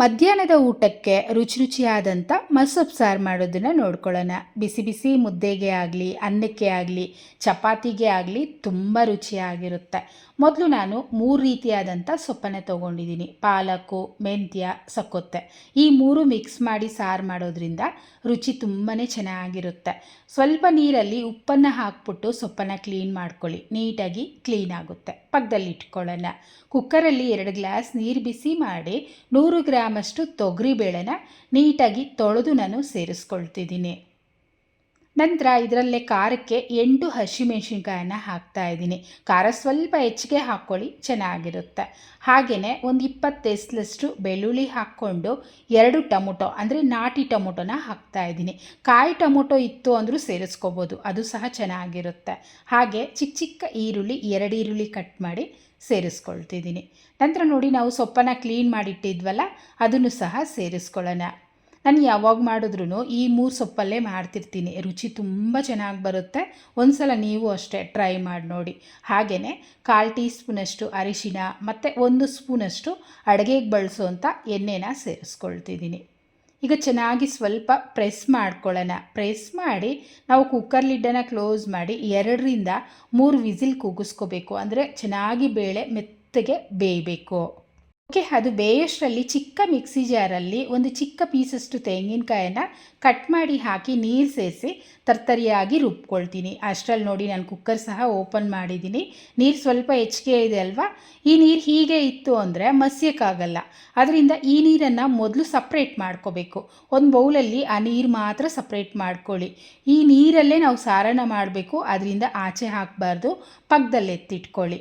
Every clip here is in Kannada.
ಮಧ್ಯಾಹ್ನದ ಊಟಕ್ಕೆ ರುಚಿ ರುಚಿಯಾದಂಥ ಮಸೊಪ್ಪು ಸಾರು ಮಾಡೋದನ್ನು ನೋಡ್ಕೊಳ್ಳೋಣ. ಬಿಸಿ ಬಿಸಿ ಮುದ್ದೆಗೆ ಆಗಲಿ, ಅನ್ನಕ್ಕೆ ಆಗಲಿ, ಚಪಾತಿಗೆ ಆಗಲಿ ತುಂಬ ರುಚಿಯಾಗಿರುತ್ತೆ. ಮೊದಲು ನಾನು ಮೂರು ರೀತಿಯಾದಂಥ ಸೊಪ್ಪನ್ನು ತೊಗೊಂಡಿದ್ದೀನಿ. ಪಾಲಕು, ಮೆಂತ್ಯ, ಸಕ್ಕೊತ್ತೆ. ಈ ಮೂರು ಮಿಕ್ಸ್ ಮಾಡಿ ಸಾರು ಮಾಡೋದ್ರಿಂದ ರುಚಿ ತುಂಬಾ ಚೆನ್ನಾಗಿರುತ್ತೆ. ಸ್ವಲ್ಪ ನೀರಲ್ಲಿ ಉಪ್ಪನ್ನು ಹಾಕ್ಬಿಟ್ಟು ಸೊಪ್ಪನ್ನು ಕ್ಲೀನ್ ಮಾಡ್ಕೊಳ್ಳಿ. ನೀಟಾಗಿ ಕ್ಲೀನ್ ಆಗುತ್ತೆ. ಪಕ್ಕದಲ್ಲಿ ಇಟ್ಕೊಳ್ಳೋಣ ಕುಕ್ಕರಲ್ಲಿ ಎರಡು ಗ್ಲಾಸ್ ನೀರು ಬಿಸಿ ಮಾಡಿ ನೂರು ಗ್ರಾಮಷ್ಟು ತೊಗರಿಬೇಳೆನ ನೀಟಾಗಿ ತೊಳೆದು ನಾನು ಸೇರಿಸ್ಕೊಳ್ತಿದ್ದೀನಿ. ನಂತರ ಇದರಲ್ಲೇ ಖಾರಕ್ಕೆ ಎಂಟು ಹಸಿಮೆಣ್ಸಿನ್ಕಾಯನ್ನು ಹಾಕ್ತಾ ಇದ್ದೀನಿ. ಖಾರ ಸ್ವಲ್ಪ ಹೆಚ್ಚಿಗೆ ಹಾಕ್ಕೊಳ್ಳಿ, ಚೆನ್ನಾಗಿರುತ್ತೆ. ಹಾಗೆಯೇ ಒಂದು ಇಪ್ಪತ್ತು ಎಸ್ಲಷ್ಟು ಬೆಳ್ಳುಳ್ಳಿ ಹಾಕ್ಕೊಂಡು ಎರಡು ಟೊಮೊಟೊ, ಅಂದರೆ ನಾಟಿ ಟೊಮೊಟೊನ ಹಾಕ್ತಾ ಇದ್ದೀನಿ. ಕಾಯಿ ಟೊಮೊಟೊ ಇತ್ತು ಅಂದರೂ ಸೇರಿಸ್ಕೋಬೋದು, ಅದು ಸಹ ಚೆನ್ನಾಗಿರುತ್ತೆ. ಹಾಗೆ ಚಿಕ್ಕ ಚಿಕ್ಕ ಈರುಳ್ಳಿ, ಎರಡು ಈರುಳ್ಳಿ ಕಟ್ ಮಾಡಿ ಸೇರಿಸ್ಕೊಳ್ತಿದ್ದೀನಿ. ನಂತರ ನೋಡಿ ನಾವು ಸೊಪ್ಪನ್ನು ಕ್ಲೀನ್ ಮಾಡಿಟ್ಟಿದ್ವಲ್ಲ, ಅದನ್ನು ಸಹ ಸೇರಿಸ್ಕೊಳ್ಳೋಣ. ನಾನು ಯಾವಾಗ ಮಾಡಿದ್ರೂ ಈ ಮೂರು ಸೊಪ್ಪಲ್ಲೇ ಮಾಡ್ತಿರ್ತೀನಿ. ರುಚಿ ತುಂಬ ಚೆನ್ನಾಗಿ ಬರುತ್ತೆ. ಒಂದು ಸಲ ನೀವು ಅಷ್ಟೇ ಟ್ರೈ ಮಾಡಿ ನೋಡಿ. ಹಾಗೆಯೇ ಕಾಲು ಟೀ ಸ್ಪೂನಷ್ಟು ಅರಿಶಿನ ಮತ್ತು ಒಂದು ಸ್ಪೂನಷ್ಟು ಅಡುಗೆಗೆ ಬಳಸುವಂಥ ಎಣ್ಣೆನ ಸೇರಿಸ್ಕೊಳ್ತಿದ್ದೀನಿ. ಈಗ ಚೆನ್ನಾಗಿ ಸ್ವಲ್ಪ ಪ್ರೆಸ್ ಮಾಡ್ಕೊಳ್ಳೋಣ ಪ್ರೆಸ್ ಮಾಡಿ ನಾವು ಕುಕ್ಕರ್ ಲಿಡ್ಡನ್ನು ಕ್ಲೋಸ್ ಮಾಡಿ ಎರಡರಿಂದ ಮೂರು ವಿಸಿಲ್ ಕೂಗಿಸ್ಕೋಬೇಕು. ಅಂದರೆ ಚೆನ್ನಾಗಿ ಬೇಳೆ ಮೆತ್ತಗೆ ಬೇಯಬೇಕು. ಓಕೆ, ಅದು ಬೇಯಷ್ಟರಲ್ಲಿ ಚಿಕ್ಕ ಮಿಕ್ಸಿ ಜಾರಲ್ಲಿ ಒಂದು ಚಿಕ್ಕ ಪೀಸಷ್ಟು ತೆಂಗಿನಕಾಯನ್ನು ಕಟ್ ಮಾಡಿ ಹಾಕಿ ನೀರು ಸೇರಿಸಿ ತರ್ತರಿಯಾಗಿ ರುಬ್ಕೊಳ್ತೀನಿ. ಅಷ್ಟರಲ್ಲಿ ನೋಡಿ ನಾನು ಕುಕ್ಕರ್ ಸಹ ಓಪನ್ ಮಾಡಿದ್ದೀನಿ. ನೀರು ಸ್ವಲ್ಪ ಹೆಚ್ಚಿಗೆ ಇದೆ ಅಲ್ವಾ? ಈ ನೀರು ಹೀಗೆ ಇತ್ತು ಅಂದರೆ ಮಸ್ಯಕ್ಕಾಗಲ್ಲ ಅದರಿಂದ ಈ ನೀರನ್ನು ಮೊದಲು ಸಪ್ರೇಟ್ ಮಾಡ್ಕೋಬೇಕು. ಒಂದು ಬೌಲಲ್ಲಿ ಆ ನೀರು ಮಾತ್ರ ಸಪ್ರೇಟ್ ಮಾಡ್ಕೊಳ್ಳಿ. ಈ ನೀರಲ್ಲೇ ನಾವು ಸಾರಣ ಮಾಡಬೇಕು. ಅದರಿಂದ ಆಚೆ ಹಾಕಬಾರ್ದು. ಪಕ್ಕದಲ್ಲಿ ಎತ್ತಿಟ್ಕೊಳ್ಳಿ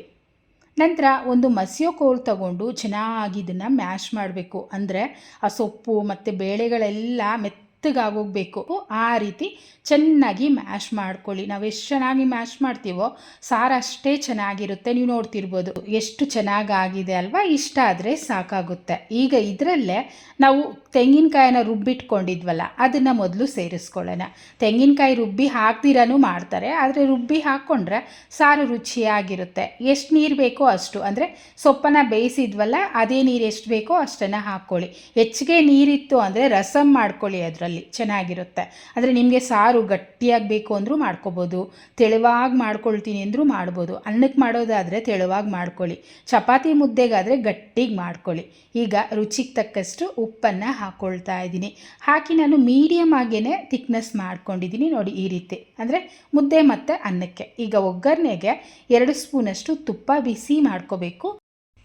ನಂತರ ಒಂದು ಮಸಿಯೋ ಕೋಲ್ ತಗೊಂಡು ಚೆನ್ನಾಗಿ ಇದನ್ನು ಮ್ಯಾಶ್ ಮಾಡಬೇಕು. ಅಂದರೆ ಆ ಸೊಪ್ಪು ಮತ್ತು ಬೇಳೆಗಳೆಲ್ಲ ಮೆತ್ತ ಮೆತ್ತಗಾಗೋಗಬೇಕು. ಆ ರೀತಿ ಚೆನ್ನಾಗಿ ಮ್ಯಾಶ್ ಮಾಡ್ಕೊಳ್ಳಿ. ನಾವು ಎಷ್ಟು ಚೆನ್ನಾಗಿ ಮ್ಯಾಶ್ ಮಾಡ್ತೀವೋ ಸಾರು ಅಷ್ಟೇ ಚೆನ್ನಾಗಿರುತ್ತೆ. ನೀವು ನೋಡ್ತಿರ್ಬೋದು. ಎಷ್ಟು ಚೆನ್ನಾಗಾಗಿದೆ ಅಲ್ವಾ? ಇಷ್ಟ ಆದರೆ ಸಾಕಾಗುತ್ತೆ. ಈಗ ಇದರಲ್ಲೇ ನಾವು ತೆಂಗಿನಕಾಯಿನ ರುಬ್ಬಿಟ್ಕೊಂಡಿದ್ವಲ್ಲ, ಅದನ್ನು ಮೊದಲು ಸೇರಿಸ್ಕೊಳ್ಳೋಣ. ತೆಂಗಿನಕಾಯಿ ರುಬ್ಬಿ ಹಾಕ್ದಿರನೂ ಮಾಡ್ತಾರೆ, ಆದರೆ ರುಬ್ಬಿ ಹಾಕ್ಕೊಂಡ್ರೆ ಸಾರು ರುಚಿಯಾಗಿರುತ್ತೆ. ಎಷ್ಟು ನೀರು ಬೇಕೋ ಅಷ್ಟು, ಅಂದರೆ ಸೊಪ್ಪನ್ನು ಬೇಯಿಸಿದ್ವಲ್ಲ, ಅದೇ ನೀರು ಎಷ್ಟು ಬೇಕೋ ಅಷ್ಟನ್ನು ಹಾಕ್ಕೊಳ್ಳಿ. ಹೆಚ್ಚಿಗೆ ನೀರಿತ್ತು ಅಂದರೆ ರಸಮ್ ಮಾಡ್ಕೊಳ್ಳಿ ಅದರಲ್ಲಿ, ಚೆನ್ನಾಗಿರುತ್ತೆ. ಅಂದರೆ ನಿಮಗೆ ಸಾರು ಗಟ್ಟಿಯಾಗಿ ಬೇಕು ಅಂದರೂ ಮಾಡ್ಕೋಬೋದು, ತೆಳುವಾಗಿ ಮಾಡ್ಕೊಳ್ತೀನಿ ಅಂದರೂ ಮಾಡ್ಬೋದು. ಅನ್ನಕ್ಕೆ ಮಾಡೋದಾದರೆ ತೆಳುವಾಗಿ ಮಾಡ್ಕೊಳ್ಳಿ. ಚಪಾತಿ ಮುದ್ದೆಗಾದರೆ ಗಟ್ಟಿಗೆ ಮಾಡ್ಕೊಳ್ಳಿ. ಈಗ ರುಚಿಗೆ ತಕ್ಕಷ್ಟು ಉಪ್ಪನ್ನು ಹಾಕ್ಕೊಳ್ತಾ ಇದ್ದೀನಿ. ಹಾಕಿ ನಾನು ಮೀಡಿಯಮ್ ಆಗೇ ತಿಕ್ನೆಸ್ ಮಾಡ್ಕೊಂಡಿದ್ದೀನಿ. ನೋಡಿ ಈ ರೀತಿ. ಅಂದರೆ ಮುದ್ದೆ ಮತ್ತು ಅನ್ನಕ್ಕೆ. ಈಗ ಒಗ್ಗರಣೆಗೆ ಎರಡು ಸ್ಪೂನಷ್ಟು ತುಪ್ಪ ಬಿಸಿ ಮಾಡ್ಕೋಬೇಕು.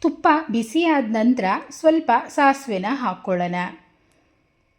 ತುಪ್ಪ ಬಿಸಿ ಆದ ನಂತರ ಸ್ವಲ್ಪ ಸಾಸಿವೆನ ಹಾಕ್ಕೊಳ್ಳೋಣ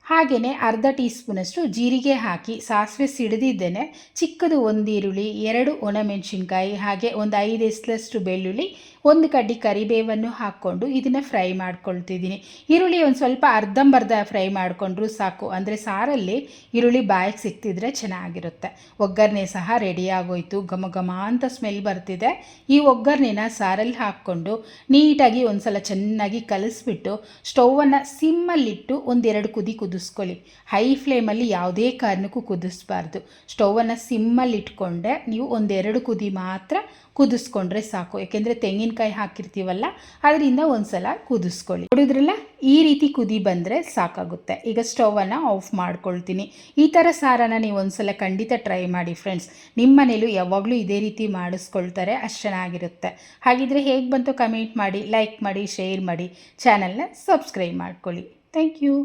ಹಾಗೆಯೇ ಅರ್ಧ ಟೀ ಸ್ಪೂನಷ್ಟು ಜೀರಿಗೆ ಹಾಕಿ ಸಾಸಿವೆ ಸಿಡಿದಿದ್ದೇನೆ. ಚಿಕ್ಕದು ಒಂದು ಈರುಳ್ಳಿ, ಎರಡು ಒಣಮೆಣಸಿನ್ಕಾಯಿ ಹಾಗೆ ಒಂದು ಐದು ಎಸ್ಲಷ್ಟು ಬೆಳ್ಳುಳ್ಳಿ ಒಂದು ಕಡ್ಡಿ ಕರಿಬೇವನ್ನು ಹಾಕ್ಕೊಂಡು ಇದನ್ನು ಫ್ರೈ ಮಾಡ್ಕೊಳ್ತಿದ್ದೀನಿ. ಈರುಳ್ಳಿ ಒಂದು ಸ್ವಲ್ಪ ಅರ್ಧಂಬರ್ಧ ಫ್ರೈ ಮಾಡಿಕೊಂಡ್ರು ಸಾಕು. ಅಂದರೆ ಸಾರಲ್ಲಿ ಈರುಳ್ಳಿ ಬಾಯಿಗೆ ಸಿಕ್ತಿದ್ರೆ ಚೆನ್ನಾಗಿರುತ್ತೆ. ಒಗ್ಗರಣೆ ಸಹ ರೆಡಿ ಆಗೋಯ್ತು. ಘಮ ಘಮ ಅಂತ ಸ್ಮೆಲ್ ಬರ್ತಿದೆ. ಈ ಒಗ್ಗರಣೆನ ಸಾರಲ್ಲಿ ಹಾಕ್ಕೊಂಡು ನೀಟಾಗಿ ಒಂದು ಸಲ ಚೆನ್ನಾಗಿ ಕಲಿಸ್ಬಿಟ್ಟು ಸ್ಟೌವನ್ನು ಸಿಮ್ಮಲ್ಲಿಟ್ಟು ಒಂದೆರಡು ಕುದಿ ಕುದಿಸ್ಕೊಳ್ಳಿ. ಹೈ ಫ್ಲೇಮಲ್ಲಿ ಯಾವುದೇ ಕಾರಣಕ್ಕೂ ಕುದಿಸ್ಬಾರ್ದು. ಸ್ಟೌವನ್ನು ಸಿಮ್ಮಲ್ಲಿ ಇಟ್ಕೊಂಡೆ ನೀವು ಒಂದೆರಡು ಕುದಿ ಮಾತ್ರ ಕುದಿಸ್ಕೊಂಡ್ರೆ ಸಾಕು. ಯಾಕೆಂದರೆ ತೆಂಗಿನಕಾಯಿ ಹಾಕಿರ್ತೀವಲ್ಲ, ಅದರಿಂದ ಒಂದ್ಸಲ ಕುದಿಸ್ಕೊಳ್ಳಿ. ನೋಡಿದ್ರಲ್ಲ, ಈ ರೀತಿ ಕುದಿ ಬಂದರೆ ಸಾಕಾಗುತ್ತೆ. ಈಗ ಸ್ಟವನ್ನು ಆಫ್ ಮಾಡ್ಕೊಳ್ತೀನಿ. ಈ ಥರ ಸಾರನ ನೀವು ಒಂದ್ಸಲ ಖಂಡಿತ ಟ್ರೈ ಮಾಡಿ ಫ್ರೆಂಡ್ಸ್ ನಿಮ್ಮ ಮನೇಲೂ ಯಾವಾಗಲೂ ಇದೇ ರೀತಿ ಮಾಡಿಸ್ಕೊಳ್ತಾರೆ, ಅಷ್ಟು ಚೆನ್ನಾಗಿರುತ್ತೆ. ಹಾಗಿದ್ರೆ ಹೇಗೆ ಬಂತು ಕಮೆಂಟ್ ಮಾಡಿ ಲೈಕ್ ಮಾಡಿ ಶೇರ್ ಮಾಡಿ ಚಾನಲ್ನ ಸಬ್ಸ್ಕ್ರೈಬ್ ಮಾಡ್ಕೊಳ್ಳಿ. Thank you